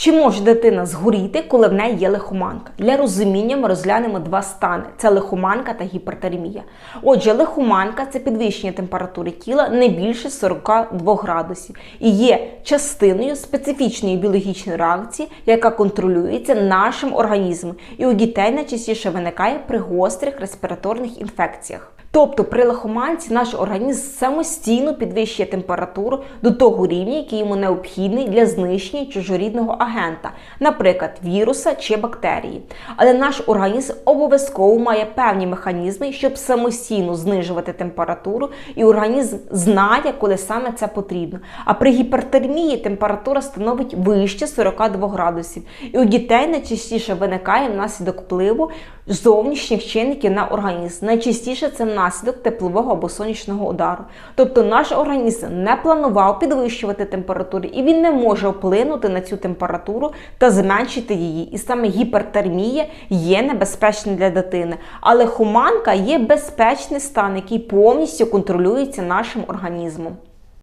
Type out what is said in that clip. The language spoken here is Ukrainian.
Чи може дитина згоріти, коли в неї є лихоманка? Для розуміння ми розглянемо два стани: це лихоманка та гіпертермія. Отже, лихоманка це підвищення температури тіла не більше 42 градусів і є частиною специфічної біологічної реакції, яка контролюється нашим організмом, і у дітей найчастіше виникає при гострих респіраторних інфекціях. Тобто при лихоманці наш організм самостійно підвищує температуру до того рівня, який йому необхідний для знищення чужорідного агента, наприклад, віруса чи бактерії. Але наш організм обов'язково має певні механізми, щоб самостійно знижувати температуру, і організм знає, коли саме це потрібно. А при гіпертермії температура становить вище 42 градусів. І у дітей найчастіше виникає внаслідок впливу зовнішніх чинників на організм. Найчастіше це внаслідок теплового або сонячного удару. Тобто наш організм не планував підвищувати температуру, і він не може вплинути на цю температуру та зменшити її. І саме гіпертермія є небезпечна для дитини. Але хуманка є безпечний стан, який повністю контролюється нашим організмом.